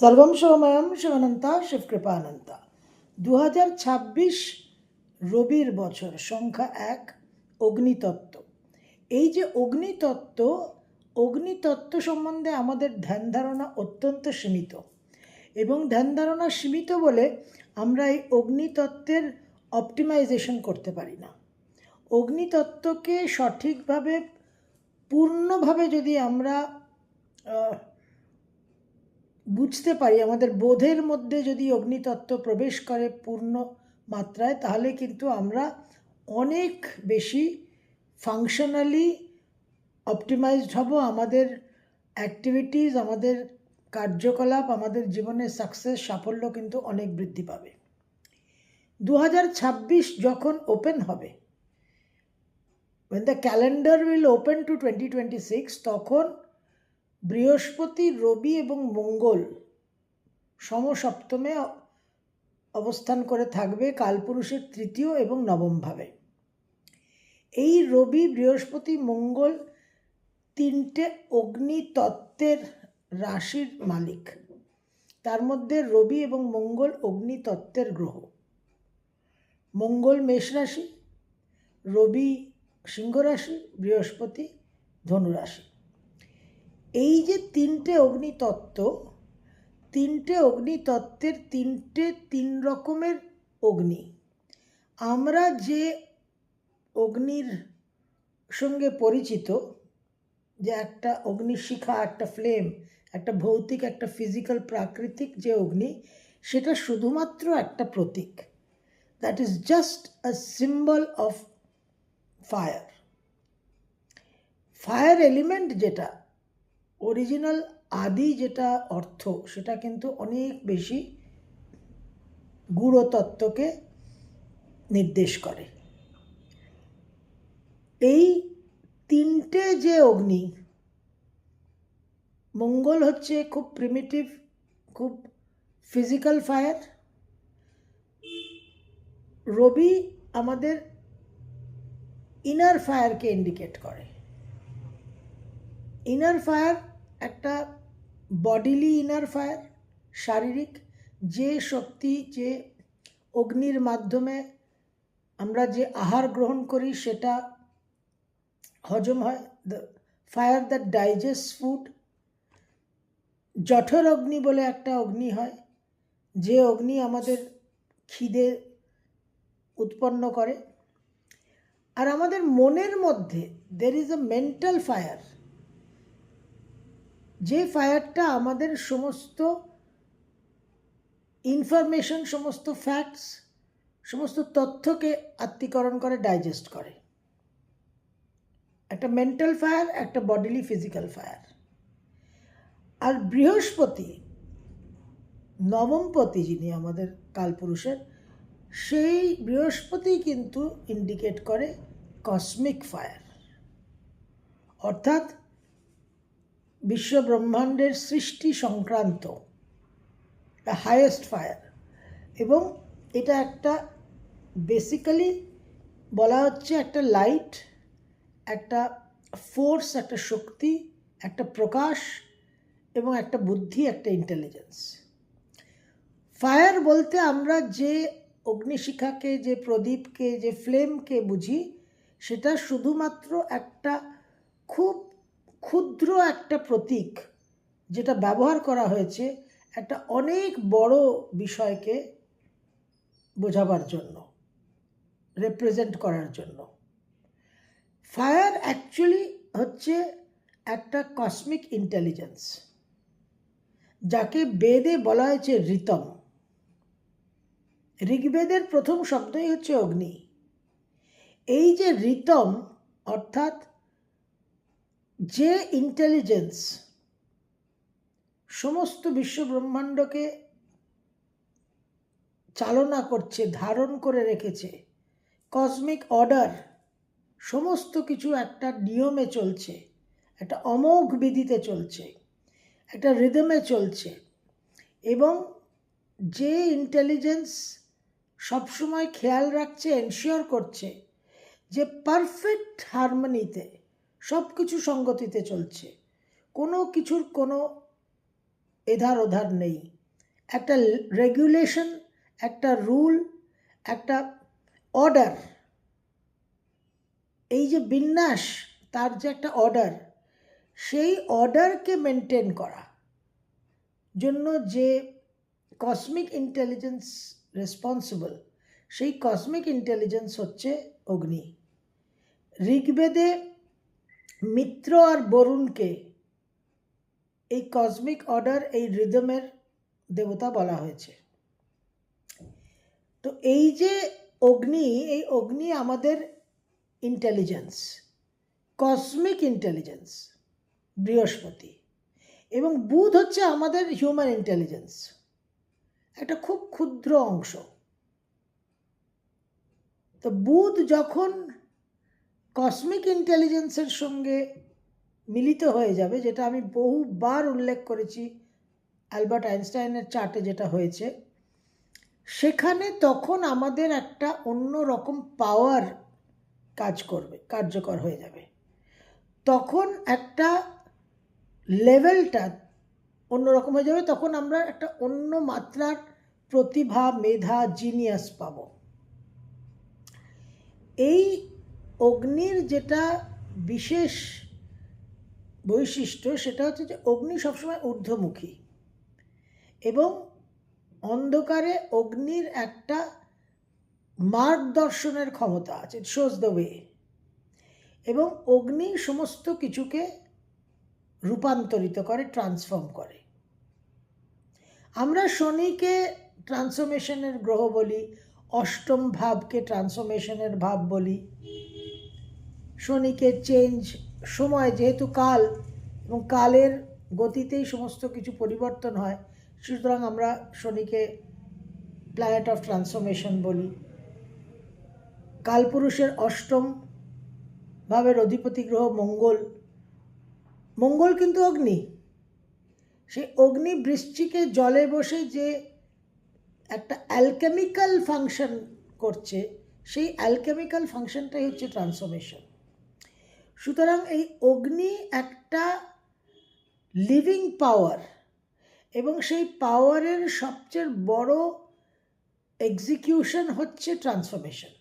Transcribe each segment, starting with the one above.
সর্বম সৌময়ম শিবানন্তা, শিবকৃপানন্তা। দু হাজার ছাব্বিশ রবির বছর, সংখ্যা এক, অগ্নিতত্ত্ব। এই যে অগ্নিতত্ত্ব অগ্নিতত্ত্ব সম্বন্ধে আমাদের ধ্যান ধারণা অত্যন্ত সীমিত। এবং ধ্যান ধারণা সীমিত বলে আমরা এই অগ্নিতত্ত্বের অপটিমাইজেশন করতে পারি না। অগ্নিতত্ত্বকে সঠিকভাবে, পূর্ণভাবে যদি আমরা বুঝতে পারি, আমাদের বোধের মধ্যে যদি অগ্নিতত্ত্ব প্রবেশ করে পূর্ণ মাত্রায়, তাহলে কিন্তু আমরা অনেক বেশি ফাংশনালি অপটিমাইজড হব। আমাদের অ্যাক্টিভিটিস আমাদের কার্যকলাপ, আমাদের জীবনের সাকসেস সাফল্য কিন্তু অনেক বৃদ্ধি পাবে। দু হাজার ছাব্বিশ যখন ওপেন হবে, when the calendar will open to 2026 তখন বৃহস্পতি, রবি এবং মঙ্গল সমসপ্তমে অবস্থান করে থাকবে কালপুরুষের তৃতীয় এবং নবমভাবে এই রবি, বৃহস্পতি, মঙ্গল তিনটে অগ্নি তত্ত্বের রাশির মালিক। তার মধ্যে রবি এবং মঙ্গল অগ্নি তত্ত্বের গ্রহ। মঙ্গল মেষ রাশি, রবি সিংহ রাশি, বৃহস্পতি ধনু রাশি। এই যে তিনটে অগ্নিতত্ত্ব, তিনটে অগ্নিতত্ত্বের তিনটে তিন রকমের অগ্নি। আমরা যে অগ্নির সঙ্গে পরিচিত, যে একটা অগ্নিশিখা, একটা ফ্লেম, একটা ভৌতিক, একটা ফিজিক্যাল, প্রাকৃতিক যে অগ্নি, সেটা শুধুমাত্র একটা প্রতীক। That is just a symbol of fire fire element যেটা অরিজিনাল আদি যেটা অর্থ, সেটা কিন্তু অনেক বেশি গূঢ়তত্ত্বকে নির্দেশ করে। এই তিনটে যে অগ্নি, মঙ্গল হচ্ছে খুব প্রিমিটিভ খুব ফিজিক্যাল ফায়ার রবি আমাদের ইনার ফায়ারকে ইন্ডিকেট করে। ইনার ফায়ার একটা বডিলি ইনার ফায়ার শারীরিক যে শক্তি, যে অগ্নির মাধ্যমে আমরা যে আহার গ্রহণ করি, সেটা হজম হয়। The fire that digest food জঠর অগ্নি বলে একটা অগ্নি হয়, যে অগ্নি আমাদের খিদে উৎপন্ন করে। আর আমাদের মনের মধ্যে there is a mental fire যে ফায়ারটা আমাদের সমস্ত ইনফরমেশন সমস্ত ফ্যাক্টস সমস্ত তথ্যকে আত্মীকরণ করে ডাইজেস্ট করে। একটা মেন্টাল ফায়ার একটা বডিলি ফিজিক্যাল ফায়ার আর বৃহস্পতি, নবমপতি যিনি আমাদের কালপুরুষের, সেই বৃহস্পতি কিন্তু ইন্ডিকেট করে কসমিক ফায়ার অর্থাৎ বিশ্ব ব্রহ্মাণ্ডের সৃষ্টি সংক্রান্ত হায়েস্ট ফায়ার এবং এটা একটা বেসিক্যালি বলা হচ্ছে একটা লাইট একটা ফোর্স একটা শক্তি, একটা প্রকাশ এবং একটা বুদ্ধি, একটা ইন্টেলিজেন্স ফায়ার বলতে আমরা যে অগ্নিশিখাকে, যে প্রদীপকে, যে ফ্লেমকে বুঝি, সেটা শুধুমাত্র একটা খুব ক্ষুদ্র একটা প্রতীক যেটা ব্যবহার করা হয়েছে একটা অনেক বড় বিষয়কে বোঝাবার জন্য রিপ্রেজেন্ট করার জন্য। ফায়ার অ্যাকচুয়ালি হচ্ছে একটা কসমিক ইন্টেলিজেন্স যাকে বেদে বলা হয়েছে ঋতম। ঋগ্বেদের প্রথম শব্দই হচ্ছে অগ্নি। এই যে ঋতম, অর্থাৎ যে ইন্টেলিজেন্স সমস্ত বিশ্ব ব্রহ্মাণ্ডকে চালনা করছে, ধারণ করে রেখেছে কসমিক অর্ডার সমস্ত কিছু একটা নিয়মে চলছে, একটা অমোঘ বিধিতে চলছে, একটা রিদমে চলছে এবং যে ইন্টেলিজেন্স সবসময় খেয়াল রাখছে এনশিওর করছে যে পারফেক্ট হারমোনিতে সব কিছু সঙ্গতিতে চলছে। কোনো কিছুর কোনো এধার ওধার নেই। একটা রেগুলেশন একটা রুল একটা অর্ডার এই যে বিন্যাস, তার যে একটা অর্ডার সেই অর্ডারকে মেনটেন করা। জন্য যে কসমিক ইন্টেলিজেন্স রেসপন্সিবল সেই কসমিক ইন্টেলিজেন্স হচ্ছে অগ্নি। ঋগ্বেদে মিত্র আর বরুণকে এই কসমিক অর্ডার এই রিদমের দেবতা বলা হয়েছে। তো এই যে অগ্নি, এই অগ্নি আমাদের ইন্টেলিজেন্স কসমিক ইন্টেলিজেন্স বৃহস্পতি এবং বুধ হচ্ছে আমাদের হিউম্যান ইন্টেলিজেন্স একটা খুব ক্ষুদ্র অংশ। তো বুধ যখন কসমিক ইন্টেলিজেন্সের সঙ্গে মিলিত হয়ে যাবে, যেটা আমি বহুবার উল্লেখ করেছি অ্যালবার্ট আইনস্টাইনের চার্টে যেটা হয়েছে। সেখানে তখন আমাদের একটা অন্য রকম পাওয়ার কাজ করবে, কার্যকর হয়ে যাবে। তখন একটা লেভেলটা অন্যরকম হয়ে যাবে, তখন আমরা একটা অন্য মাত্রার প্রতিভা, মেধা জিনিয়াস পাবো। এই অগ্নির যেটা বিশেষ বৈশিষ্ট্য সেটা হচ্ছে যে অগ্নি সবসময় ঊর্ধ্বমুখী এবং অন্ধকারে অগ্নির একটা মার্গদর্শনের ক্ষমতা আছে শোজ দ্য ওয়ে এবং অগ্নি সমস্ত কিছুকে রূপান্তরিত করে ট্রান্সফর্ম করে। আমরা শনিকে ট্রান্সফরমেশনের গ্রহ বলি, অষ্টম ভাবকে ট্রান্সফরমেশনের ভাব বলি। শনিকে চেঞ্জ, সময় যেহেতু কাল এবং কালের গতিতেই সমস্ত কিছু পরিবর্তন হয়, সুতরাং আমরা শনিকে প্ল্যানেট অফ ট্রান্সফরমেশন বলি। কালপুরুষের অষ্টম ভাবের অধিপতি গ্রহ মঙ্গল। মঙ্গল কিন্তু অগ্নি। সে অগ্নি বৃষ্টিকে জলে বসে যে একটা অ্যালকেমিক্যাল ফাংশন করছে, সেই অ্যালকেমিক্যাল ফাংশনটাই হচ্ছে ট্রান্সফরমেশন সুতরাং এই অগ্নি একটা লিভিং পাওয়ার এবং সেই পাওয়ারের সবচেয়ে বড় এক্সিকিউশন হচ্ছে ট্রান্সফরমেশন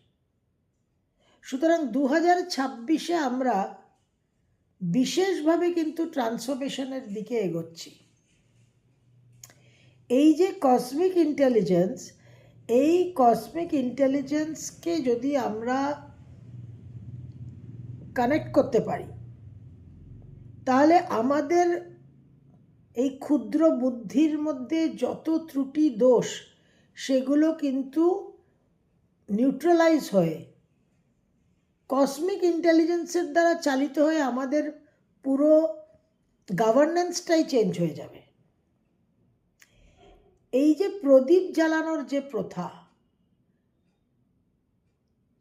সুতরাং দু হাজার ছাব্বিশে আমরা বিশেষভাবে কিন্তু ট্রান্সফরমেশনের দিকে এগোচ্ছি। এই যে কসমিক ইন্টেলিজেন্স এই কসমিক ইন্টেলিজেন্সকে যদি আমরা কানেক্ট করতে পারি। তাহলে আমাদের এই ক্ষুদ্র বুদ্ধির মধ্যে যত ত্রুটি দোষ, সেগুলো কিন্তু নিউট্রালাইজ হয়ে কসমিক ইন্টেলিজেন্সের দ্বারা চালিত হয়ে আমাদের পুরো গভর্নেন্সটাই চেঞ্জ হয়ে যাবে। এই যে প্রদীপ জ্বালানোর যে প্রথা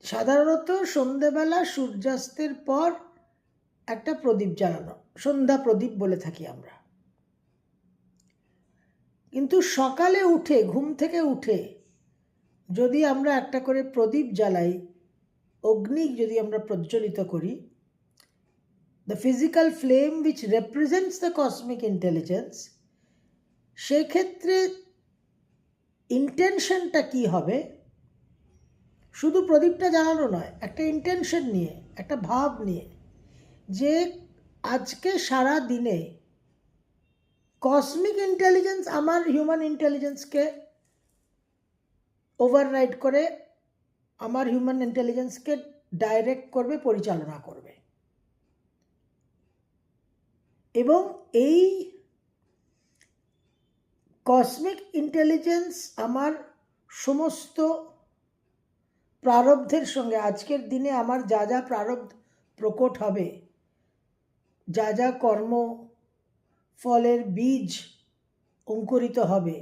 সাধারণত সন্ধেবেলা সূর্যাস্তের পর একটা প্রদীপ জ্বালানো, সন্ধ্যা প্রদীপ বলে থাকি আমরা। কিন্তু সকালে উঠে, ঘুম থেকে উঠে যদি আমরা একটা করে প্রদীপ জ্বালাই, অগ্নি যদি আমরা প্রজ্বলিত করি the physical flame which represents the cosmic intelligence সেক্ষেত্রে ইন্টেনশনটা কি হবে? শুধু প্রদীপটা জ্বালানো নয়, একটা ইন্টেনশন নিয়ে, একটা ভাব নিয়ে যে আজকে সারা দিনে কসমিক ইন্টেলিজেন্স আমার হিউম্যান ইন্টেলিজেন্সকে ওভাররাইড করে, আমার হিউম্যান ইন্টেলিজেন্সকে ডাইরেক্ট করবে, পরিচালনা করবে। এবং এই কসমিক ইন্টেলিজেন্স আমার সমস্ত প্রারব্ধের সঙ্গে আজকের দিনে আমার যা যা প্রারব্ধ প্রকট হবে, যা যা কর্ম ফলের বীজ অঙ্কুরিত হবে,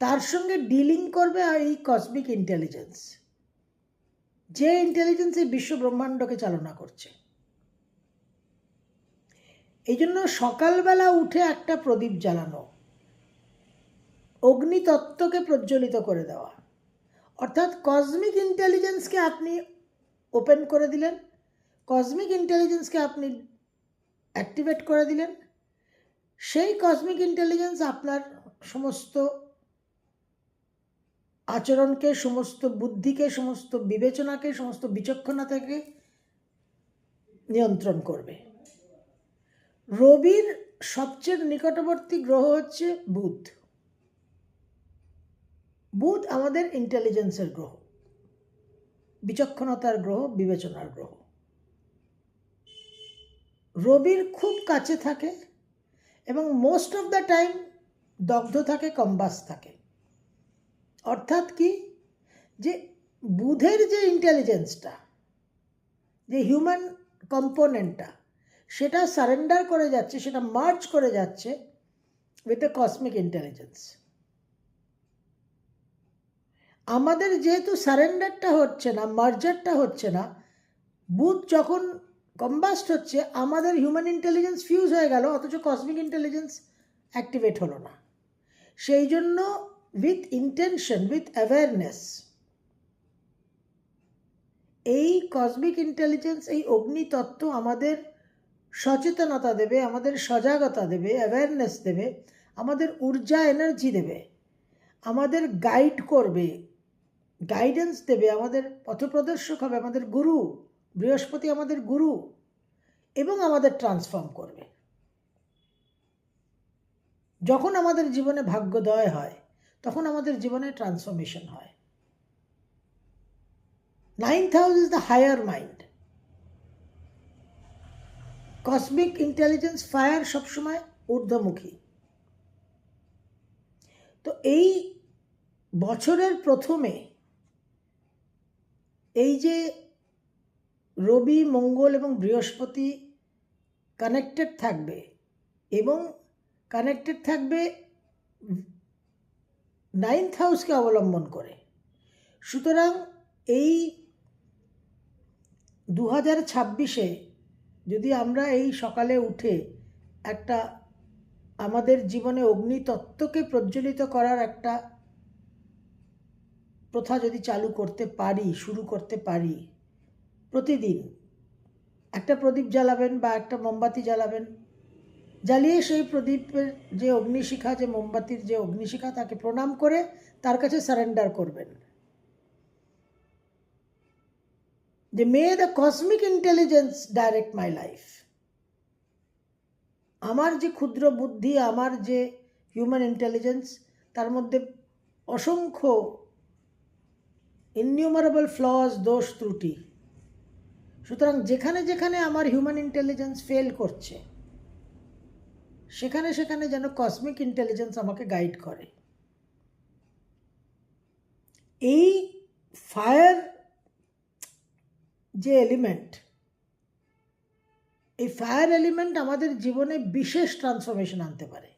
তার সঙ্গে ডিলিং করবে আর এই কসমিক ইন্টেলিজেন্স যে ইন্টেলিজেন্স এই বিশ্ব ব্রহ্মাণ্ডকে চালনা করছে। এই জন্য সকালবেলা উঠে একটা প্রদীপ জ্বালানো, অগ্নিতত্ত্বকে প্রজ্বলিত করে দেওয়া। অর্থাৎ কসমিক ইন্টেলিজেন্সকে আপনি ওপেন করে দিলেন কসমিক ইন্টেলিজেন্সকে আপনি অ্যাক্টিভেট করে দিলেন, সেই কসমিক ইন্টেলিজেন্স আপনার সমস্ত আচরণকে, সমস্ত বুদ্ধিকে, সমস্ত বিবেচনাকে, সমস্ত বিচক্ষণতাকে নিয়ন্ত্রণ করবে। রবির সবচেয়ে নিকটবর্তী গ্রহ হচ্ছে বুধ। বুধ আমাদের ইন্টেলিজেন্সের গ্রহ, বিচক্ষণতার গ্রহ, বিবেচনার গ্রহ। রবির খুব কাছে থাকে এবং মোস্ট অফ দ্য টাইম দগ্ধ থাকে কম্বাস থাকে। অর্থাৎ কি? যে বুধের যে ইন্টেলিজেন্সটা যে হিউম্যান কম্পোনেন্টটা সেটা সারেন্ডার করে যাচ্ছে, সেটা মার্চ করে যাচ্ছে উইথ দ্য কসমিক ইন্টেলিজেন্স আমাদের যেহেতু সারেন্ডারটা হচ্ছে না, মার্জারটা হচ্ছে না, বুথ যখন কম্বাস্ট হচ্ছে, আমাদের হিউম্যান ইন্টেলিজেন্স ফিউজ হয়ে গেল, অথচ কসমিক ইন্টেলিজেন্স অ্যাক্টিভেট হলো না। সেই জন্য উইথ ইন্টেনশন উইথ অ্যাওয়ারনেস এই কসমিক ইন্টেলিজেন্স এই অগ্নিতত্ত্ব আমাদের সচেতনতা দেবে, আমাদের সজাগতা দেবে অ্যাওয়ারনেস দেবে, আমাদের ঊর্জা এনার্জি দেবে, আমাদের গাইড করবে গাইডেন্স দেবে আমাদের পথপ্রদর্শক হবে, আমাদের গুরু, বৃহস্পতি আমাদের গুরু এবং আমাদের ট্রান্সফর্ম করবে। যখন আমাদের জীবনে ভাগ্যোদয় হয়, তখন আমাদের জীবনে ট্রান্সফরমেশন হয়। Ninth house is the higher mind cosmic intelligence fire সবসময় ঊর্ধ্বমুখী। তো এই বছরের প্রথমে এই যে রবি, মঙ্গল এবং বৃহস্পতি কানেক্টেড থাকবে এবং কানেক্টেড থাকবে নাইন্থ হাউসকে অবলম্বন করে। সুতরাং এই দু হাজার ছাব্বিশে যদি আমরা এই সকালে উঠে একটা আমাদের জীবনে অগ্নিতত্ত্বকে প্রজ্বলিত করার একটা প্রথা যদি চালু করতে পারি, শুরু করতে পারি, প্রতিদিন একটা প্রদীপ জ্বালাবেন বা একটা মোমবাতি জ্বালাবেন। জ্বালিয়ে সেই প্রদীপের যে অগ্নিশিখা, যে মোমবাতির যে অগ্নিশিখা, তাকে প্রণাম করে তার কাছে সারেন্ডার করবেন। যে may the cosmic intelligence direct my life আমার যে ক্ষুদ্র বুদ্ধি, আমার যে হিউম্যান ইন্টেলিজেন্স তার মধ্যে অসংখ্য ইননিউমারেবল ফ্লস দোষ, ত্রুটি। সুতরাং যেখানে যেখানে আমার হিউম্যান ইন্টেলিজেন্স ফেল করছে, সেখানে সেখানে যেন কসমিক ইন্টেলিজেন্স আমাকে গাইড করে। এই ফায়ার যে এলিমেন্ট এই ফায়ার এলিমেন্ট আমাদের জীবনে বিশেষ ট্রান্সফরমেশন আনতে পারে।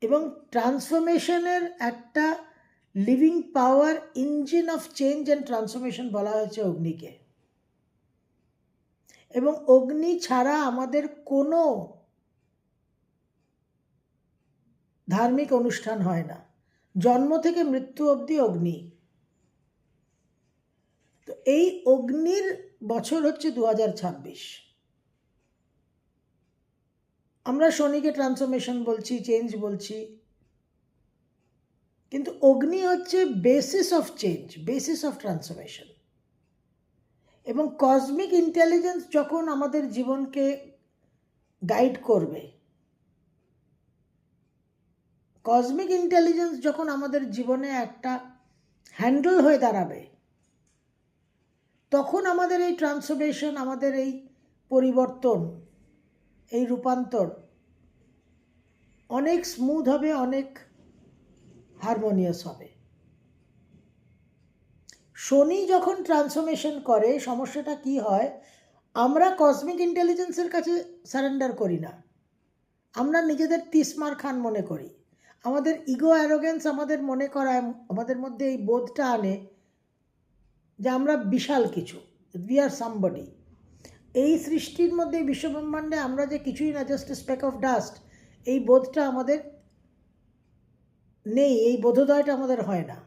এবং ট্রান্সফরমেশনের একটা living power engine of change and transformation বলা হয়েছে অগ্নিকে। এবং অগ্নি ছাড়া আমাদের কোনো ধার্মিক অনুষ্ঠান হয় না। জন্ম থেকে মৃত্যু অবধি অগ্নি। তো এই অগ্নির বছর হচ্ছে দু হাজার ছাব্বিশ। আমরা শনিকে ট্রান্সফরমেশন বলছি চেঞ্জ বলছি। কিন্তু অগ্নি হচ্ছে basis of change basis of transformation এবং কসমিক ইন্টেলিজেন্স যখন আমাদের জীবনকে গাইড করবে কসমিক ইন্টেলিজেন্স যখন আমাদের জীবনে একটা হ্যান্ডেল হয়ে দাঁড়াবে, তখন আমাদের এই ট্রান্সফরমেশন আমাদের এই পরিবর্তন, এই রূপান্তর অনেক স্মুথ হবে, অনেক হারমোনিয়াস হবে। শনি যখন ট্রান্সফরমেশন করে, সমস্যাটা কি হয়? আমরা কসমিক ইন্টেলিজেন্সের কাছে সারেন্ডার করি না। আমরা নিজেদের তিসমার খান মনে করি। আমাদের ইগো অ্যারোগেন্স আমাদের মনে করায়, আমাদের মধ্যে এই বোধটা আনে যে আমরা বিশাল কিছু উই আর সামবডি এই সৃষ্টির মধ্যে বিশ্বব্রহ্মাণ্ডে আমরা যে কিছুই না জাস্ট স্পেক অফ ডাস্ট এই বোধটা আমাদের নেই, এই বোধোদয়টা আমাদের হয় না।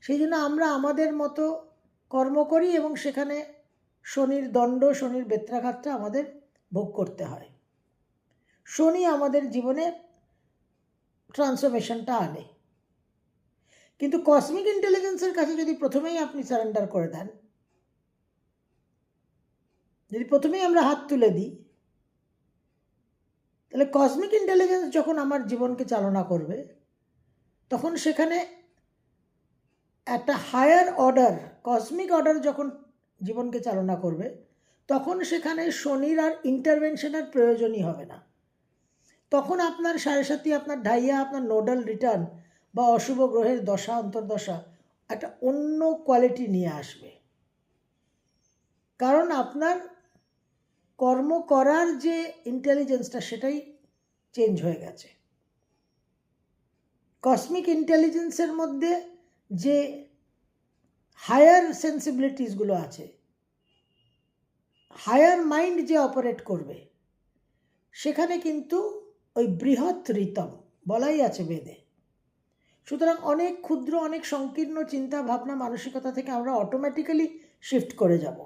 সেই জন্য আমরা আমাদের মতো কর্ম করি এবং সেখানে শনির দণ্ড, শনির বেত্রাঘাতটা আমাদের ভোগ করতে হয়। শনি আমাদের জীবনে ট্রান্সফরমেশনটা আনে। কিন্তু কসমিক ইন্টেলিজেন্সের কাছে যদি প্রথমেই আপনি সারেন্ডার করে দেন, যদি প্রথমেই আমরা হাত তুলে দিই, তাহলে কসমিক ইন্টেলিজেন্স যখন আমার জীবনকে চালনা করবে তখন সেখানে একটা হায়ার অর্ডার, কসমিক অর্ডার যখন জীবনকে চালনা করবে, তখন সেখানে শনির আর ইন্টারভেনশনের প্রয়োজনই হবে না। তখন আপনার সাড়ে সাথী আপনার ঢাইয়া, আপনার নোডাল রিটার্ন বা অশুভ গ্রহের দশা, অন্তর্দশা একটা অন্য কোয়ালিটি নিয়ে আসবে। কারণ আপনার কর্ম করার যে ইন্টেলিজেন্সটা সেটাই চেঞ্জ হয়ে গেছে। কসমিক ইন্টেলিজেন্সের মধ্যে যে হায়ার সেন্সিবিলিটিসগুলো আছে হায়ার মাইন্ড যে অপারেট করবে, সেখানে কিন্তু ওই বৃহৎ ঋতম বলাই আছে বেদে। সুতরাং অনেক ক্ষুদ্র, অনেক সংকীর্ণ চিন্তা, ভাবনা, মানসিকতা থেকে আমরা অটোমেটিক্যালি শিফট করে যাব।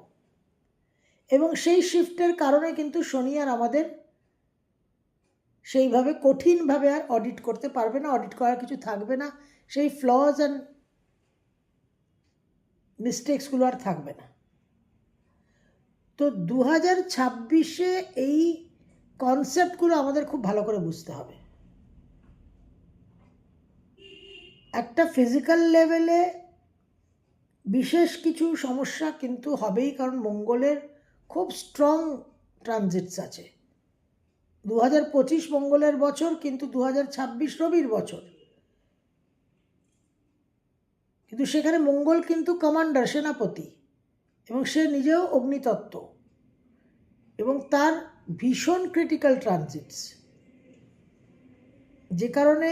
এবং সেই শিফটের কারণে কিন্তু শনি আর আমাদের সেইভাবে কঠিনভাবে আর অডিট করতে পারবে না অডিট করার কিছু থাকবে না, সেই ফ্লজ অ্যান্ড মিস্টেক্সগুলো আর থাকবে না। তো দু হাজার ছাব্বিশে এই কনসেপ্টগুলো আমাদের খুব ভালো করে বুঝতে হবে। একটা ফিজিক্যাল লেভেলে বিশেষ কিছু সমস্যা কিন্তু হবেই, কারণ মঙ্গলের খুব স্ট্রং ট্রানজিটস আছে। দু হাজার পঁচিশ মঙ্গলের বছর, কিন্তু দু হাজার ছাব্বিশ রবির বছর। কিন্তু সেখানে মঙ্গল কিন্তু কমান্ডার, সেনাপতি, এবং সে নিজেও অগ্নিতত্ত্ব, এবং তার ভীষণ ক্রিটিক্যাল ট্রানজিটস যে কারণে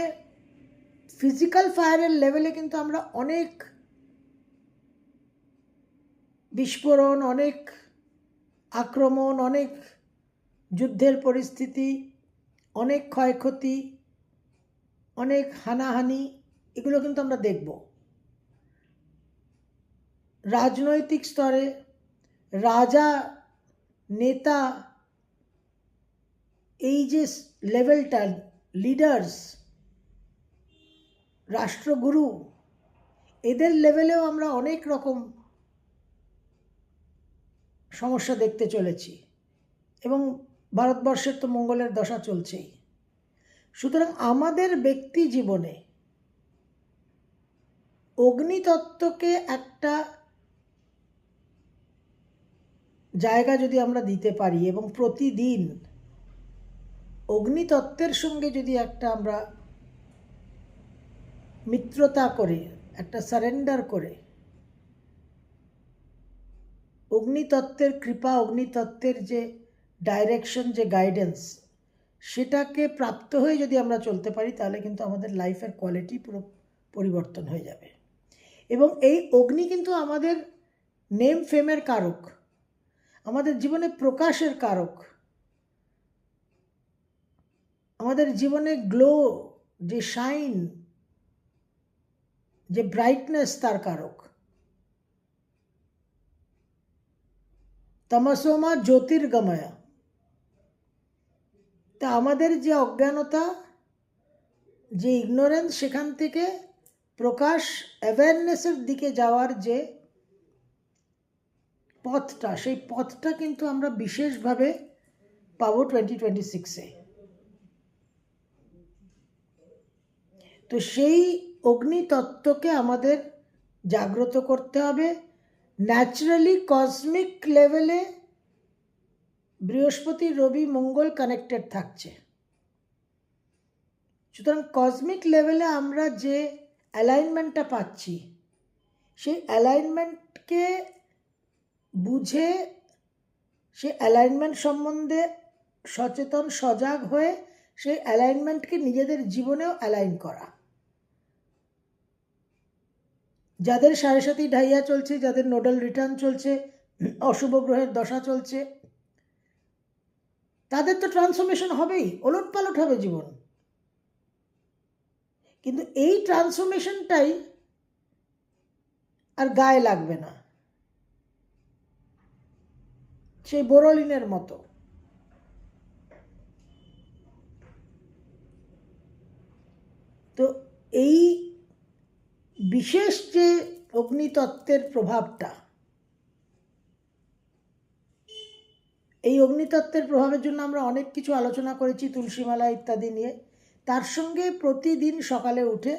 ফিজিক্যাল ফায়ারের লেভেলে কিন্তু আমরা অনেক বিস্ফোরণ, অনেক আক্রমণ, অনেক যুদ্ধের পরিস্থিতি, অনেক ক্ষয়ক্ষতি, অনেক হানাহানি, এগুলো কিন্তু আমরা দেখব। রাজনৈতিক স্তরে রাজা, নেতা, এই যে লেভেলটা, লিডার্স, রাষ্ট্রগুরু, এদের লেভেলেও আমরা অনেক রকম সমস্যা দেখতে চলেছি। এবং ভারতবর্ষের তো মঙ্গলের দশা চলছেই। সুতরাং আমাদের ব্যক্তি জীবনে অগ্নিতত্ত্বকে একটা জায়গা যদি আমরা দিতে পারি এবং প্রতিদিন অগ্নিতত্ত্বের সঙ্গে যদি একটা আমরা মিত্রতা করে, একটা সারেন্ডার করে, অগ্নিতত্ত্বের কৃপা, অগ্নিতত্ত্বের যে ডাইরেকশন যে গাইডেন্স সেটাকে প্রাপ্ত হয়ে যদি আমরা চলতে পারি, তাহলে কিন্তু আমাদের লাইফের কোয়ালিটি পুরো পরিবর্তন হয়ে যাবে। এবং এই অগ্নি কিন্তু আমাদের নেম ফেমের কারক, আমাদের জীবনে প্রকাশের কারক, আমাদের জীবনে গ্লো যে শাইন যে ব্রাইটনেস তার কারক। তমসোমা জ্যোতির্গময় তা আমাদের যে অজ্ঞানতা, যে ইগনোরেন্স সেখান থেকে প্রকাশ অ্যাওয়ারনেসের দিকে যাওয়ার যে পথটা, সেই পথটা কিন্তু আমরা বিশেষভাবে পাবো টোয়েন্টি টোয়েন্টি সিক্সে তো সেই অগ্নিতত্ত্বকে আমাদের জাগ্রত করতে হবে। ন্যাচারালি কসমিক লেভেলে বৃহস্পতি, রবি, মঙ্গল কানেক্টেড থাকছে। সুতরাং কসমিক লেভেলে আমরা যে অ্যালাইনমেন্টটা পাচ্ছি, সেই অ্যালাইনমেন্টকে বুঝে সে অ্যালাইনমেন্ট সম্বন্ধে সচেতন, সজাগ হয়ে সেই অ্যালাইনমেন্টকে নিজেদের জীবনেও অ্যালাইন করা। যাদের সাড়ে সাথী ঢাইয়া চলছে, যাদের নোডাল রিটার্ন চলছে, অশুভ গ্রহের দশা চলছে তাদের তো ট্রান্সফরমেশন হবেই ওলট পালট হবে জীবন। কিন্তু এই ট্রান্সফরমেশনটাই আর গায়ে লাগবে না। সেই বোরলিনের মতো। তো এই বিশেষ যে অগ্নিতত্ত্বের প্রভাবটা এই অগ্নিতত্ত্বের প্রভাবের জন্য আমরা অনেক কিছু আলোচনা করেছি, তুলসীমালা ইত্যাদি নিয়ে। তার সঙ্গে প্রতিদিন সকালে উঠে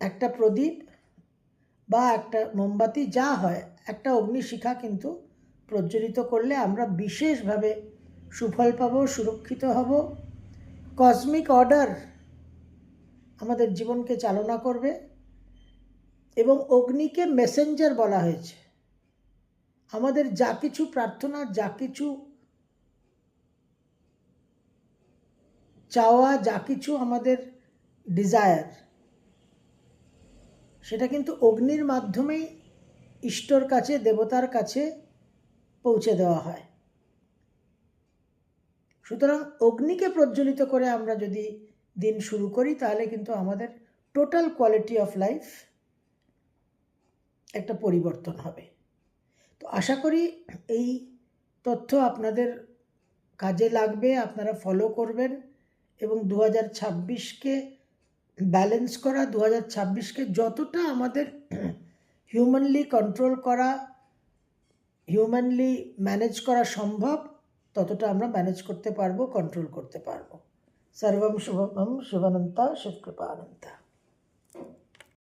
একটা প্রদীপ বা একটা মোমবাতি, যা হয়, একটা অগ্নিশিখা কিন্তু প্রজ্বলিত করলে আমরা বিশেষভাবে সুফল পাব, সুরক্ষিত হব। কসমিক অর্ডার আমাদের জীবনকে চালনা করবে এবং অগ্নিকে মেসেঞ্জার বলা হয়েছে। আমাদের যা কিছু প্রার্থনা, যা কিছু চাওয়া, যা কিছু আমাদের ডিজায়ার সেটা কিন্তু অগ্নির মাধ্যমেই ইষ্টর কাছে, দেবতার কাছে পৌঁছে দেওয়া হয়। সুতরাং অগ্নিকে প্রজ্বলিত করে আমরা যদি দিন শুরু করি, তাহলে কিন্তু আমাদের টোটাল কোয়ালিটি অফ লাইফ একটা পরিবর্তন হবে। তো আশা করি এই তথ্য আপনাদের কাজে লাগবে, আপনারা ফলো করবেন এবং দু হাজার ছাব্বিশকে ব্যালেন্স করা দু হাজার ছাব্বিশকে যতটা আমাদের হিউম্যানলি কন্ট্রোল করা হিউম্যানলি ম্যানেজ করা সম্ভব, ততটা আমরা ম্যানেজ করতে পারব কন্ট্রোল করতে পারব। সর্বম শুভম শুভানন্তা শিবকৃপানন্তা